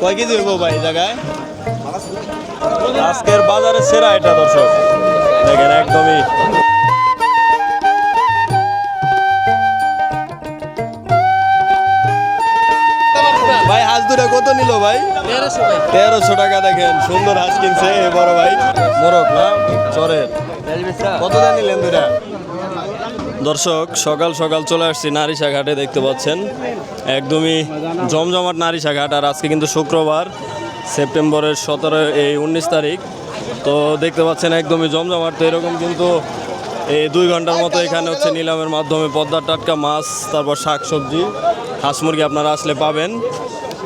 কয় কেজি হইব ভাই জায়গায়? আজকের বাজারে সেরা এটা দর্শক। দেখেন একদমই। ভাই হাঁস দুটা কত নিল ভাই? তেরোশো টাকা। দেখেন সুন্দর হাঁস কিনছে বড় ভাই। মোরগ না? চরের। কত দাম নিলেন দুটা দর্শক, সকাল সকাল চলে আসছি নারিশা ঘাটে দেখতে পাচ্ছেন। একদমই জমজমাট নারিশা ঘাট আর আজকে কিন্তু শুক্রবার, সেপ্টেম্বরের সতেরো, এই উনিশ তারিখ। তো দেখতে পাচ্ছেন একদমই জমজমাট, তো এরকম কিন্তু এই দুই ঘণ্টার মতো এখানে হচ্ছে নিলামের মাধ্যমে পদ্মার টাটকা মাছ, তারপর শাক সবজি, হাঁস মুরগি আপনারা আসলে পাবেন।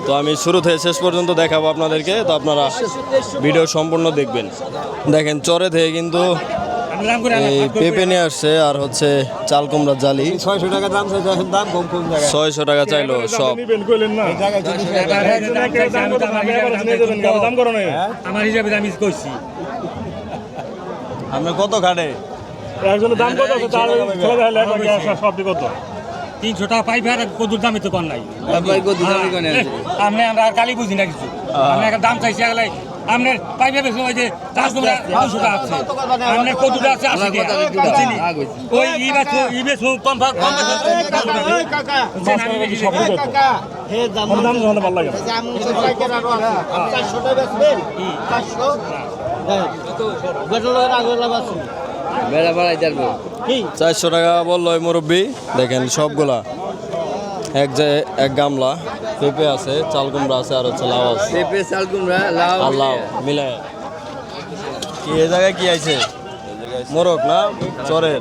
তো আমি শুরু থেকে শেষ পর্যন্ত দেখাবো আপনাদেরকে, তো আপনারা ভিডিও সম্পূর্ণ দেখবেন। দেখেন, চরে থেকে কিন্তু এই পেঁপে নিয়ে আসছে আর হচ্ছে চাল কুমড়ার জালি। ছয়শো টাকা দাম চাইছে দাম কম কম জায়গায়? ছয়শো টাকা চাইলো সব। আমার হিসাবে আমি কইছি আমরা কত ঘাটে একজনের দাম কত আছে সবটি কত? তিনশো টাকা পাইবে আর কদুর দামই তো কর নাই। আপনি আমরা আর কালি বুঝি না কিছু। আপনি একটা দাম চাইছি আপনার পাইবে বেশি ওই যে চাষ তোমরা দুশো টাকা আছে? আপনার কদুটা আছে? আশি টাকা। ওই ই বেশ ই কম ভাগ কম লাগে চারশো টাকা বলল মুরব্বী। দেখেন সবগুলা। এক যে এক গামলা পেঁপে আছে চাল কুমড়া আছে আর হচ্ছে লাউ আছে। আর লাউ মিলে কি এ জায়গায় কি আছে মোরগ না চরের?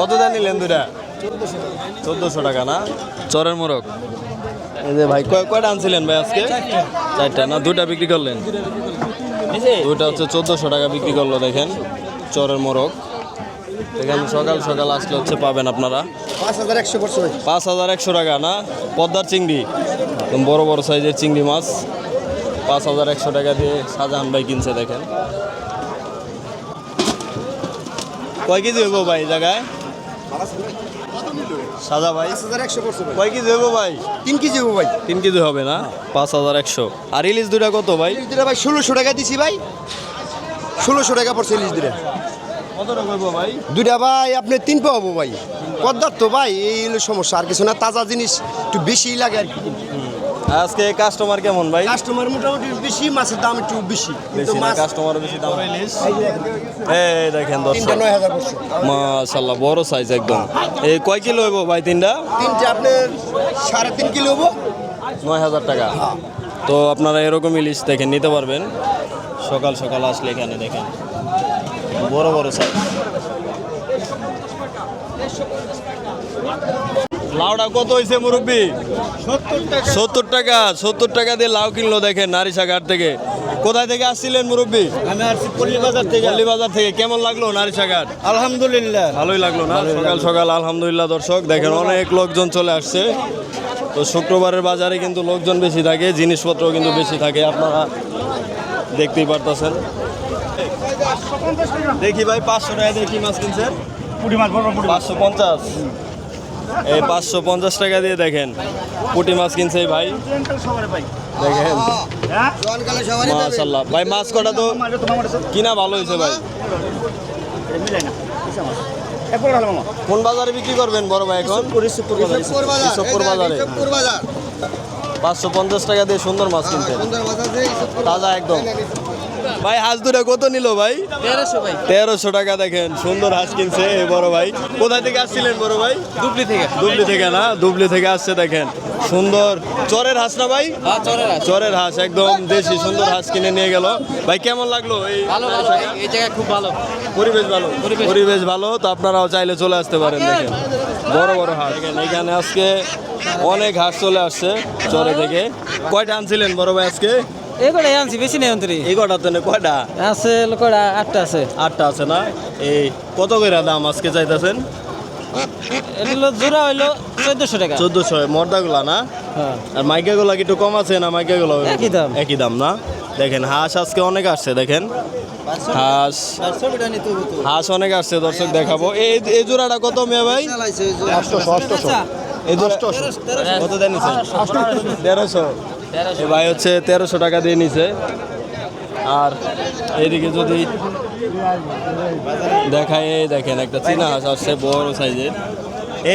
কত দাম নিলেন দুটা চোদ্দশো টাকা না? চরের মোরগ। এই যে ভাই কয় কয়টা আনছিলেন ভাই আজকে? চারটা না? দুটা বিক্রি করলেন। দুইটা হচ্ছে চোদ্দশো টাকা বিক্রি করল দেখেন চরের মোরগ। এখানে সকাল সকাল আসলে হচ্ছে পাবেন আপনারা। পাঁচ হাজার একশো পাঁচ হাজার একশো টাকা না? পদ্মার চিংড়ি। একদম বড় বড় সাইজের চিংড়ি মাছ। পাঁচ হাজার একশো টাকা দিয়ে শাহজাহান ভাই কিনছে দেখেন। কয় কেজি হইব ভাই জায়গায়? সাদা ভাই। কয় কেজি হইব ভাই? তিন কেজি হব ভাই। তিন কেজি হবে না? পাঁচ হাজার একশো। আর ইলিশ দুটা কত ভাই? দিলে ভাই ষোলোশো টাকা দিছি ভাই। ষোলোশো টাকা পড়ছে ইলিশ দিলে দুইটা ভাই আপনি তিন পাবো ভাই। পদ্মার তো ভাই এই হলো সমস্যা আর কিছু না তাজা জিনিস একটু বেশি লাগে আর কি। আজকে কাস্টমার কেমন ভাই? কাস্টমার মোটামুটি বেশি মাছের দাম একটু বেশি। বেশি না কাস্টমার বেশি দাম। এই দেখেন দর্শক। মাশাল্লাহ বড় সাইজ একদম। এই কয় কিলো হইব ভাই তিনটা? তিনটে আপনার সাড়ে তিন কিলো হব নয় হাজার টাকা। তো আপনারা এরকম ইলিশ দেখেন নিতে পারবেন। সকাল সকাল আসলে এখানে দেখেন। বড় বড় সাইজ লাউটা কত হয়েছে মুরব্বী? সত্তর টাকা। সত্তর টাকা দিয়ে লাউ কিনলো দেখেন নারিশা ঘাট থেকে। কোথায় থেকে আসছিলেন মুরব্বী? আমি আসছি পল্লী বাজার থেকে। পল্লী বাজার থেকে। কেমন লাগল নারিশা ঘাট আলহামদুলিল্লাহ। ভালোই লাগল না? সকাল সকাল আলহামদুলিল্লাহ দর্শক। দেখেন অনেক লোকজন চলে আসছে। তো শুক্রবারের বাজারে কিন্তু লোকজন বেশি থাকে জিনিসপত্র কিন্তু বেশি থাকে। আপনারা দেখতেই পারতেছেন। দেখি ভাই পাঁচশো টাকা দিয়ে কি মাছ কিনছেন? পুঁটি মাছ পাঁচশো পঞ্চাশ। এই পাঁচশো পঞ্চাশ টাকা দিয়ে দেখেন পুটি মাছ কিনছে ভাই। দেখেন। মাশাল্লাহ ভাই মাছ কটা তো? কিনা ভালো হয়েছে ভাই? কোন বাজারে বিক্রি করবেন বড় ভাই এখন? বাজারে। পাঁচশো পঞ্চাশ টাকা দিয়ে সুন্দর মাছ কিনতেন তাজা একদম। ভাই হাঁস দুটা কত নিল ভাই? তেরোশো ভাই। তেরোশো টাকা দেখেন সুন্দর হাঁস কিনছে বড় ভাই। কোথায় থেকে আসছিলেন বড় ভাই? দুবলি থেকে। দুবলি থেকে না? দুবলি থেকে আসছে দেখেন। সুন্দর। চরের হাঁস না ভাই? হ্যাঁ চরের হাঁস। একদম দেশি সুন্দর হাঁস কিনে নিয়ে গেল। ভাই কেমন লাগল এই ভালো ভালো এই জায়গায় খুব ভালো। পরিবেশ ভালো। পরিবেশ। ভালো তো আপনারাও চাইলে চলে আসতে পারেন দেখেন। বড় বড় হাঁস এখানে আজকে অনেক হাঁস চলে আসছে চরে থেকে। কয়টা আনছিলেন বড় ভাই আজকে? এগুলো আনছি বেশি নেই অন্তরি। এই কটা তো কয়টা? আছে লোকরা আটটা আছে। আটটা আছে না? এই কত করে দাম আজকে চাইতেছেন? এটা হলো জোড়া হইল চোদ্দশো টাকা। চোদ্দশো মর্দাগুলা না? হ্যাঁ। আর মাইকাগুলা কি একটু কম আছে না মাইকাগুলা একই দাম। একই দাম না? দেখেন, হাঁস আজকে অনেক আসছে, দেখেন। হাঁস হাঁস অনেক আসছে, দর্শক দেখাবো। এই এই জোড়াটা কত মেয়ে ভাই? কত দেন তেরোশো। ভাই হচ্ছে তেরোশো টাকা দিয়ে নিছে। আর এইদিকে যদি দেখায় এই দেখেন, একটা চীনা হাঁস আসছে, বড় সাইজের।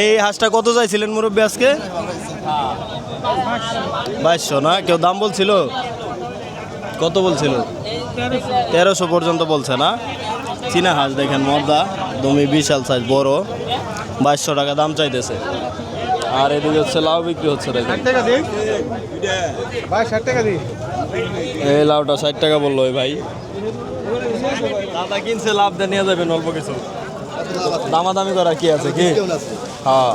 এই হাঁসটা কত চাইছিলেন মুরব্বী আজকে? বাইশশো না? কেউ দাম বলছিল? কত বলছিল? তেরোশো পর্যন্ত বলছে না। চীনা হাঁস দেখেন মদ্দা দমি বিশাল সাইজ বড়। বাইশশো টাকা দাম চাইতেছে। আর এদিকে হচ্ছে লাউ বিক্রি হচ্ছে দেখেন। এই লাউটা ষাট টাকা বলল ওই ভাই। দাদা কিনছে লাভ দিয়ে নিয়ে যাবেন অল্প কিছু। দামাদামি করা কি আছে কি? হ্যাঁ।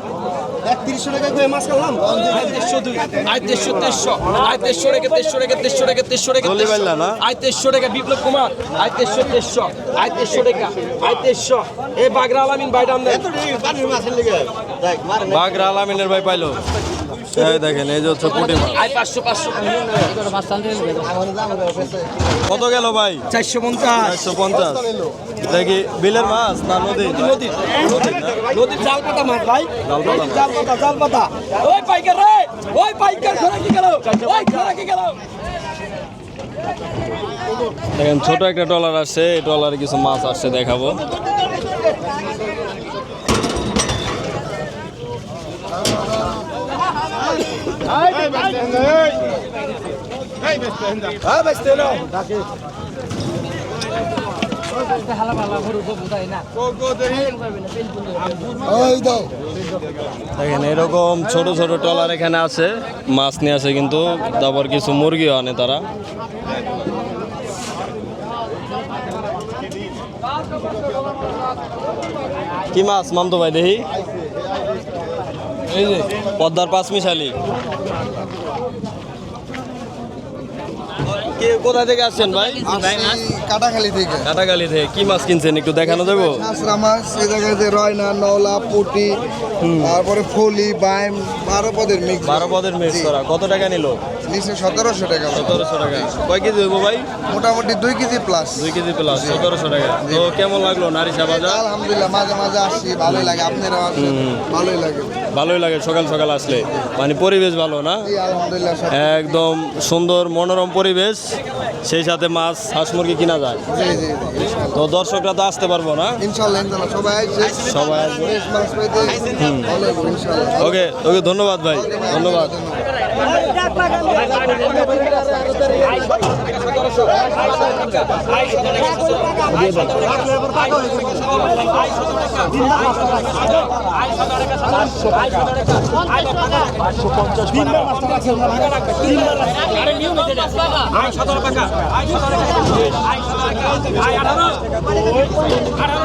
একত্রিশশো টাকা করে মাছ খেলাম আয় তেইশশো টাকা বিপ্লব কুমার। আয় আয় আয় এ বাগরা আলামিন বাগরা আলামিনের ভাই পাইলো। এই দেখেন এই যে হচ্ছে পুটি মাছ। কত গেল ভাই? চারশো পঞ্চাশ। চারশো পঞ্চাশ। দেখি বিলের মাছ না নদী? নদী নদী। নদীর জাল পাতা মাছ ভাই। জাল পাতা জাল পাতা ওই পাইকার রে! ওই পাইকার ঘোরা কি গেল? ওই ঘোরা কি গেল? দেখেন ছোট একটা ট্রলার আসছে। এই কিছু মাছ আসছে দেখাবো। দেখেন, এরকম ছোট ছোট টলার এখানে আছে, মাছ নিয়ে আছে কিন্তু, তারপর কিছু মুরগিও আনে তারা। কি মাছ, মামতো ভাই, দেখি। পদ্মার পাঁচ মিশালি। কে কোথা থেকে আসছেন ভাই? কাটাখালি থেকে। কাটাগালি থেকে। কি মাছ কিনছেন? একটু দেখানো যাব? মাছ এই রয়না নওলা পুটি তারপরে ফলি বাইম বারো পদের মিক্স বারো পদের মিক্স করা। কত টাকা নিল? নিচে সতেরোশো টাকা। সতেরোশো টাকা। কয় কেজি হইব ভাই? মোটামুটি দুই কেজি প্লাস দুই কেজি প্লাস সতেরোশো টাকা। তো কেমন লাগল নারিশা বাজার? আলহামদুলিল্লাহ মাঝে মাঝে আসছি ভালোই লাগে। আসেন ভালোই লাগে। ভালোই লাগে সকাল সকাল আসলে। মানে পরিবেশ ভালো না? একদম সুন্দর মনোরম পরিবেশ। সেই সাথে মাছ হাঁস মুরগি কিনা যায়। তো দর্শকরা তো আসতে পারব না? সবাই ওকে ওকে ধন্যবাদ ভাই। ধন্যবাদ। আঠারো টাকা আঠারো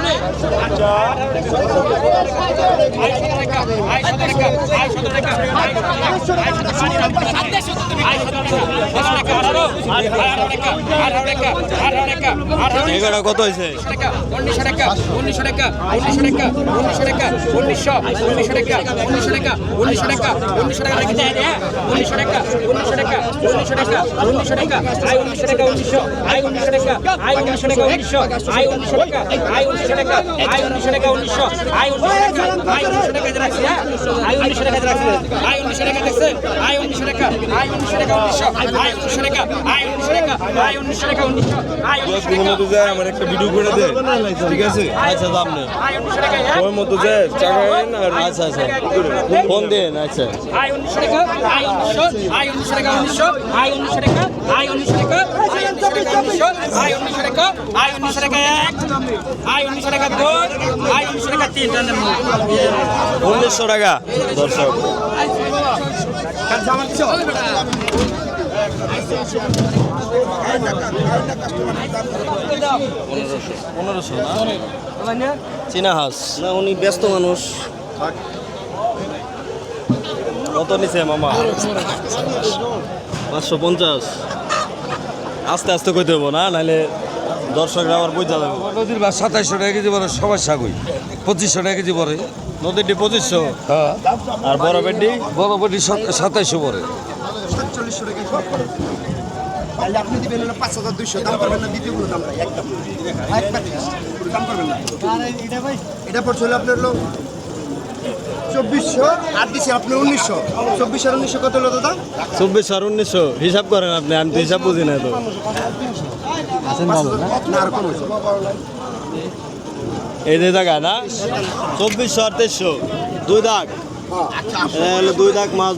টাকা এগারো কত হয়েছে উনিশশো টাকা উনিশশো টাকা উনিশশো টাকা উনিশশো টাকা উনিশশো উনিশশো টাকা উনিশশো টাকা উনিশশো টাকা উনিশশো টাকা রেখে দেয় হ্যাঁ উনিশশো টাকা উনিশশো টাকা উনিশশো টাকা উনিশশো টাকা আই উনিশশো টাকা উনিশশো আই উনিশশো টাকা আই উনিশশো টাকা উনিশশো আই উনিশশো টাকা আই উনিশশো টাকা আই উনিশশো টাকা উনিশশো আই উনিশশো টাকা আই উনিশশো টাকা রাখছি হ্যাঁ আই উনিশশো টাকা রাখছি আই উনিশশো টাকা দেখছেন আই উনিশশো টাকা আই উনিশশো টাকা উনিশশো উনিশশো টাকা আই উনিশশো টাকা উনিশশো টাকা উনিশশো আই উনিশশো টাকা আমার একটা ভিডিও করে দে ঠিক আছে আচ্ছা দাম নেই আই উনিশশো টাকা হ্যাঁ ওর মতো যে টাকা আর আচ্ছা আচ্ছা ফোন দিন আচ্ছা আই উনিশশো টাকা আই উনিশশো আই উনিশশো টাকা উনিশশো আই উনিশশো টাকা আই উনিশশো টাকা আই উনিশশো টাকা উনিশশো আই উনিশশো টাকা আই উনিশশো টাকা এক আই উনিশশো টাকা দুই আই উনিশশো টাকা তিন উনিশশো টাকা দর্শক পনেরোশো। না চীনা হাঁস। না উনি ব্যস্ত মানুষ। কত নিছে মামা? পাঁচশো পঞ্চাশ। আস্তে আস্তে কইতে হব না? নাহলে দর্শকরা আবার বুঝা যাবে নদীর মাছ সাতাইশশো টাকা কেজি পরে সবার সাগুই। পঁচিশশো টাকা কেজি পরে নদীটি পঁচিশশো? হ্যাঁ। আর বড় বেডি? বড় বটি সাতাইশশো পরে সাতচল্লিশশো টাকা সব করে তাহলে আপনি দিবেন হলো পাঁচ হাজার দুইশো। দাম করবেন না দ্বিতীয় কোনো দাম নাই একদম। একবার কোনো দাম করবেন না। এটা পড়ছে হলো আপনার হলো চব্বিশশো আর দিচ্ছে আপনার উনিশশো। চব্বিশ আর উনিশশো কত হলো দাদা? চব্বিশ আর উনিশশো। হিসাব করেন আপনি আমি তো হিসাব বুঝি না তো। না? আর কম হয়েছে এই যে জায়গা না চব্বিশশো আর তেইশশো। দুই দাগ। দুই দাগ মাছ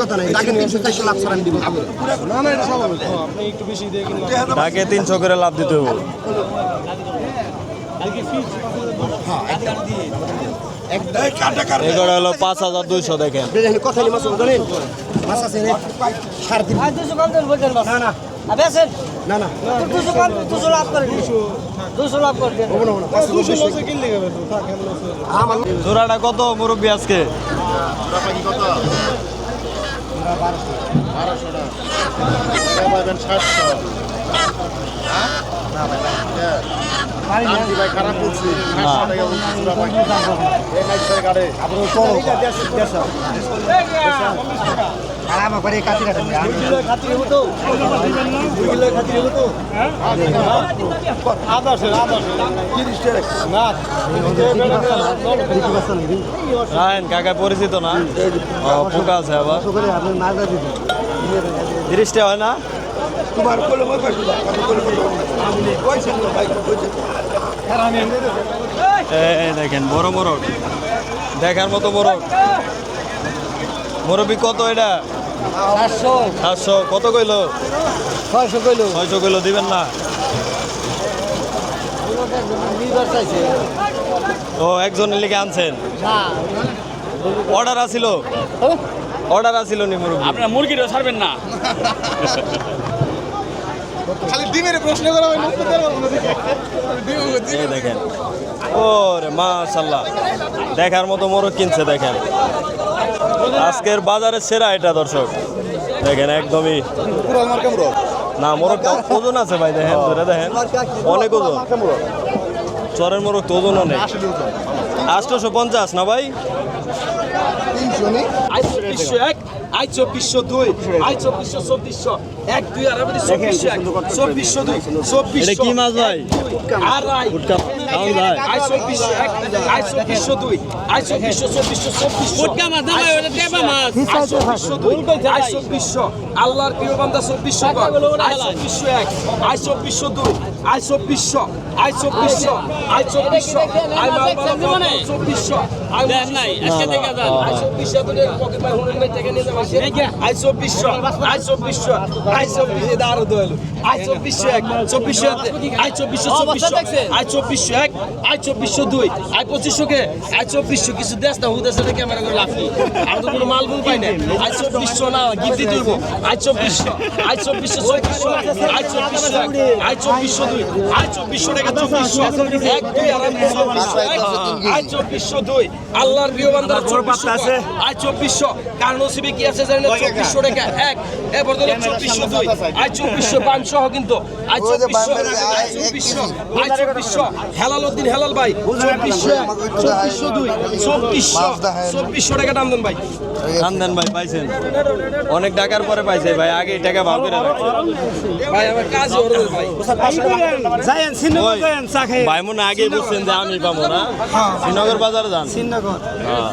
কথা নাই তাকে তিনশো লাখ করে লাভ দিতে হবে এগুলো হলো পাঁচ হাজার দুইশো দেখেন। না না। না না। দুশো লাভ করে দেন আমার জোড়াটা কত মুরব্বী আজকে? বারোশো। টাকা কাকা পরিচিত না? পোকা আছে আবার। তিরিশটা হয় না? এই দেখেন বড় মোরগ দেখার মতো মোরগ মুরব্বী কত এটা? চারশো সাতশো। কত কইলো? ছয়শো কইলো। ছয়শো কইলো দিবেন না। ও একজনের লিখে আনছেন? না। অর্ডার আসিল অর্ডার আসিল নি মুরব্বী? আপনার মুরগিটা ছাড়বেন না। এই দেখেন। ও রে মাশাল্লাহ দেখার মতো মোরগ কিনছে দেখেন। আজকের বাজারের সেরা এটা দর্শক। দেখেন একদমই। না মোরগটা ওজন আছে ভাই দেখেন ধরে দেখেন। অনেক ওজন। চরের মোরগ তো ওজন। অনেক আটশোশো পঞ্চাশ না ভাই? আই চব্বিশশো এক আই চব্বিশশো দুই আই চব্বিশশো চব্বিশশো এক দুই আর আমাদের চব্বিশশো এক চব্বিশশো দুই চব্বিশশো কি মাছ ভাই? আড়াই চব্বিশশো এক আই চব্বিশশো দুই আই চব্বিশশো চব্বিশশো। চব্বিশশো মাছ না ভাই ওটা টেপা মাছ। আই চব্বিশশো দুই চব্বিশশো আল্লাহর প্রিয় বান্দা চব্বিশশো আই চব্বিশশো এক আই চব্বিশশো দুই আই চব্বিশশো আই চব্বিশশো আই চব্বিশশো আই মালবালা চব্বিশশো আই চব্বিশশো দুই পকেট মার হুড়ে মাই টাকা নিয়ে যাব। আই চব্বিশশো আই চব্বিশশো আই চব্বিশে দাঁড়ো দোয়ালো আই চব্বিশশো এক চব্বিশশো আই চব্বিশশো চব্বিশশো আই চব্বিশশো এক আই চব্বিশশো দুই আই পঁচিশশো কে? আই চব্বিশশো কিছু দেশ না হুদেশে ক্যামেরা করে লাভ নেই। আর তো কোনো মাল বুল পাই না। আই চব্বিশশো না গিফট দিব আই চব্বিশশো আই চব্বিশশো চব্বিশশো আই চব্বিশশো আই চব্বিশশো দুই চব্বিশশো টাকা চব্বিশশো এক দুই আর চব্বিশশো এক আই চব্বিশশো দুই আল্লাহর প্রিয় বান্দার চব্বিশশো আই চব্বিশশো কার নসিবে কি আছে জানেন চব্বিশশো টাকা এক? চব্বিশশো দুই আই চব্বিশশো কিন্তু হেলাল উদ্দিন হেলাল ভাই চব্বিশশো দুই চব্বিশশো চব্বিশশো টাকা দাম দেন ভাই খান দেন ভাই। পাইছেন। অনেক টাকার পরে পাইছে ভাই আগে টাকা ভাগ করে ভাই আমার কাজ ওর ভাই। যায়েন শ্রীনগর যায়েন চা খাই ভাই মনে আগে বলছেন যে আমি পাবো না। শ্রীনগর বাজার যান। শ্রীনগর হ্যাঁ।